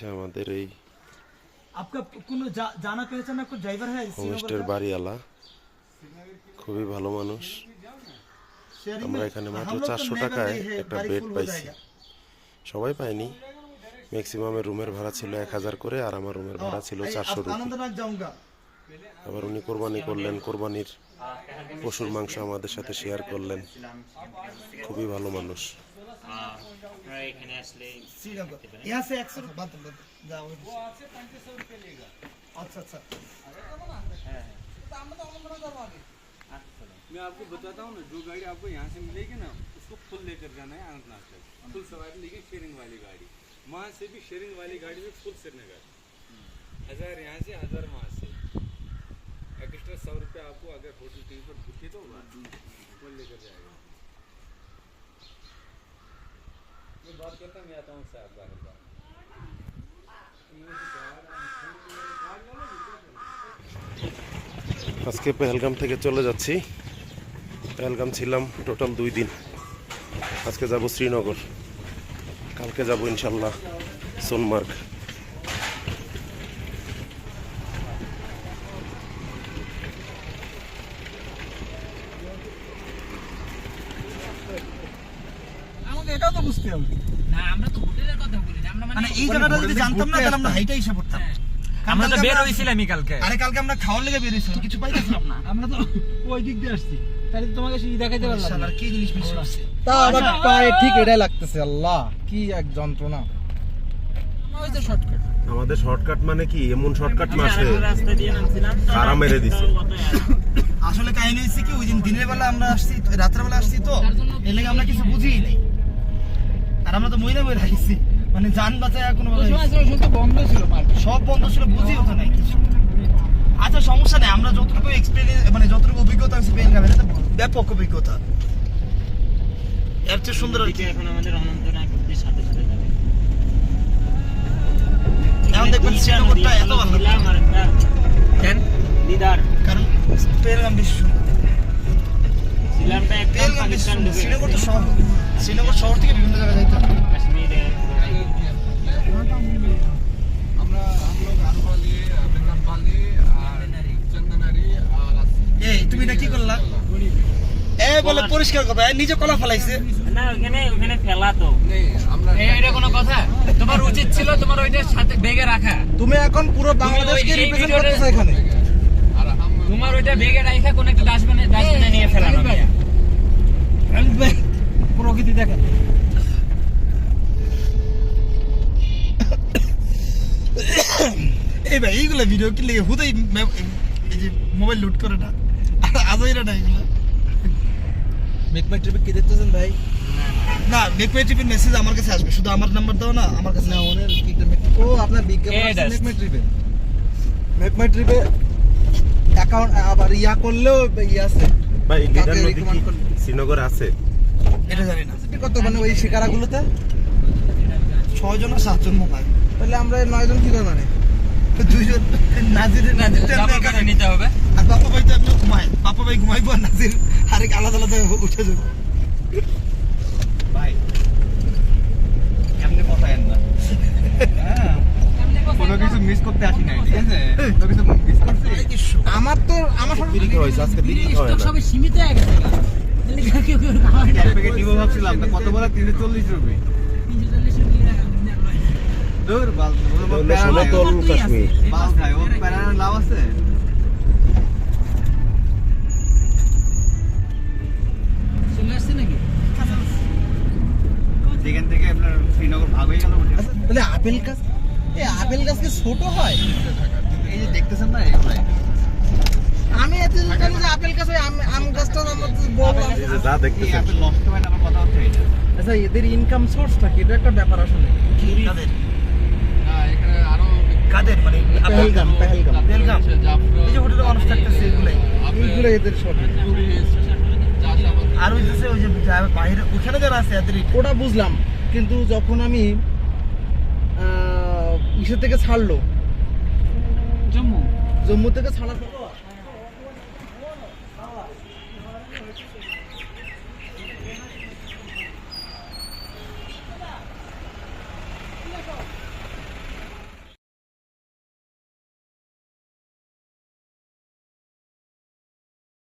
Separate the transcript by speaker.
Speaker 1: হচ্ছে আমাদের এই
Speaker 2: आपका কোনো জা- জানা পেহচানা কোন ড্রাইভার है श्रीनगर
Speaker 1: হোমস্টের
Speaker 2: का?
Speaker 1: বাড়িওয়ালা খুবই ভালো মানুষ
Speaker 2: शेयरिंग
Speaker 1: আমরা
Speaker 2: में?
Speaker 1: এখানে
Speaker 2: हम
Speaker 1: মাত্র
Speaker 2: लोग तो
Speaker 1: চারশো
Speaker 2: नए
Speaker 1: টাকায়
Speaker 2: बंदे हैं,
Speaker 1: একটা
Speaker 2: गाड़ी
Speaker 1: বেড
Speaker 2: full हो
Speaker 1: পাইছি
Speaker 2: जाएगा।
Speaker 1: সবাই পায়নি ম্যাক্সিমামের রুমের ভাড়া ছিল এক হাজার করে আর আমার রুমের ভাড়া ছিল
Speaker 2: हाँ,
Speaker 1: চারশো
Speaker 2: अब
Speaker 1: রুপি
Speaker 2: आनंदनाथ जाऊंगा
Speaker 1: আবার উনি কোরবানি করলেন কোরবানির পশুর মাংস আমাদের সাথে শেয়ার করলেন খুবই ভালো মানুষ
Speaker 2: यहाँ से एक सौ जाओ अच्छा अच्छा।
Speaker 3: तो तो तो मैं आपको बताता हूँ ना जो गाड़ी आपको यहाँ से मिलेगी ना उसको फुल लेकर जाना है अनंतनाग तक। फुल सवारी लेगी शेयरिंग वाली गाड़ी। वहाँ से भी शेयरिंग वाली गाड़ी में फुल श्रीनगर हज़ार यहाँ से हज़ार वहाँ से। एक्स्ट्रा सौ रुपये आपको अगर होटल टीम पर बुक तो वो लेकर जाएगा। मैं बात करता मैं आता हूँ साहब बाहर बाहर
Speaker 1: আজকে পেহেলগাম থেকে চলে যাচ্ছি পেহেলগাম ছিলাম টোটাল দুই দিন আজকে যাব শ্রীনগর কালকে যাব ইনশাল্লাহ সোনমার্গ
Speaker 2: বুঝতে হবে।
Speaker 4: না আমরা তো হোটেলের কথা বলি আমরা
Speaker 2: মানে
Speaker 4: মানে
Speaker 2: এই জায়গাটা যদি জানতাম না তাহলে আমরা হাইটা এসে পড়তাম।
Speaker 4: আমরা তো বের হইছিলামই কালকে।
Speaker 2: আরে কালকে আমরা খাওয়ার লেগে বেরিয়েছিলাম কিছু পাইতেছিলাম না।
Speaker 4: আমরা তো ওই দিক দিয়ে আসছি। তাহলে তোমাকে সেই দেখাইতে পারলাম।
Speaker 2: শালার কি জিনিস মিস করছে?
Speaker 5: তা আবার পায়ে ঠিক এটাই লাগতেছে আল্লাহ কি এক যন্ত্রণা।
Speaker 4: ওই তো শর্টকাট
Speaker 1: আমাদের শর্টকাট মানে কি? এমন শর্টকাট মাসে
Speaker 6: রাস্তা দিয়ে নামছিলাম।
Speaker 1: খাড়া মেরে দিছে।
Speaker 2: আসলে কাহিনী হচ্ছে কি ওই দিন দিনের বেলা আমরা আসছি রাত্রের বেলা আসছি তো এর লেগে আমরা কিছু বুঝিই নাই। আর আমরা তো মহিলা বই রাখছি। মানে যান বাঁচায় কোনো
Speaker 4: বন্ধ ছিল
Speaker 2: সব বন্ধ ছিল বুঝি ওঠে নাই কিছু। আচ্ছা সমস্যা নেই আমরা যতটুকু এক্সপিরিয়েন্স মানে যতটুকু অভিজ্ঞতা আছে গেলাম এটা ব্যাপক অভিজ্ঞতা। এর চেয়ে সুন্দর
Speaker 6: এখন আমাদের অনন্তনাগ অব্দি সাথে সাথে যাবে।
Speaker 2: এখন দেখবেন শ্রীনগরটা এত ভালো।
Speaker 4: কেন?
Speaker 6: দিদার।
Speaker 2: কারণ পেহেলগাম বেশি শ্রীনগর শহর তুমি না কি করলা? এ বলে পরিষ্কার করবে নিজে কলা ফেলাইছে।
Speaker 6: না ফেলা তো।
Speaker 4: এটা কোনো কথা? তোমার উচিত ছিল তোমার ওইটা সাথে বেগে রাখা।
Speaker 5: তুমি এখন পুরো বাংলাদেশকে রিপ্রেজেন্ট করতেছ এখানে।
Speaker 4: তোমার ওইটা বেগে রাখা কোন একটা ডাস্টবিনে ডাস্টবিনে নিয়ে ফেলানো
Speaker 2: প্রকৃতি দেখেন। এই ভাই এইগুলো ভিডিও কি লেগে হুদাই এই যে মোবাইল লুট করে না? আজইরা না এগুলো।
Speaker 5: মেক মাই ট্রিপে কি দেখতেছেন ভাই?
Speaker 2: না মেকমাই টিভির মেসেজ আমার কাছে আসবে। শুধু আমার নাম্বার দাও না আমার কাছে
Speaker 5: না ওনের কি ও আপনার বিজ্ঞাপন
Speaker 4: এ,
Speaker 5: আছে
Speaker 4: dust.
Speaker 5: মেক মাই ট্রিপে মেক মাই ট্রিপে অ্যাকাউন্ট আবার ইয়া করলেও ইয়া আছে।
Speaker 1: ভাই লিডার নদী কি। শ্রীনগরে আছে?
Speaker 2: এটা জানি না।
Speaker 5: কত মানে ওই শিকারাগুলোতে?
Speaker 2: ছয়জন আর সাতজন মোবাইল।
Speaker 5: তাহলে আমরা নয়জন কি করব মানে?
Speaker 2: দুইজন। নাজির
Speaker 4: না, নিতে হবে?
Speaker 2: আর বাপা ভাই তো এমনি ঘুমায়। বাপা ভাই ঘুমাইবো আর নাজির আরেক আলাদা আলাদা উঠে যাবে
Speaker 3: ভাই এমনি পটায়েন না? কোনো কিছু মিস করতে আসি নাই ঠিক আছে? কোনো কিছু
Speaker 5: আমার তো আমার
Speaker 1: আজকে
Speaker 4: সবই সীমিত হয়ে গেছে।
Speaker 3: ভাবছিলাম কত বলে? তিনশো চল্লিশ রুপি। লাভ আছে? যেখান থেকে আপনার শ্রীনগর ভাগ হয়ে গেল
Speaker 5: আচ্ছা, তাহলে আপেল গাছ এই আপেল গাছ কি ছোট হয়
Speaker 3: এই যে দেখতেছেন না এগুলাই
Speaker 5: আমি এত জানি যে আপেল গাছ ওই আম- আম গাছটা আমার তো বললাম
Speaker 1: এই যে যা দেখতেছেন
Speaker 3: আপনি নষ্ট না আমার কথা হচ্ছে এটা
Speaker 5: আচ্ছা এদের ইনকাম সোর্সটা কি? এটা একটা ব্যাপার আসলে।
Speaker 2: কাদের?
Speaker 3: না এখানে আরও
Speaker 2: কাদের মানে
Speaker 5: পেহেলগাম। পেহেলগাম
Speaker 2: বেলগাম এই যে হোটেলে মানুষ থাকতেছে এগুলাই।
Speaker 5: এইগুলো এদের সব।
Speaker 2: আর ওই যে ওই যে বাইরে ওখানে যারা আছে এদের
Speaker 5: ওটা বুঝলাম কিন্তু যখন আমি আহ, ইসের থেকে ছাড়লো
Speaker 4: জম্মু।
Speaker 5: জম্মু থেকে ছাড়ার পর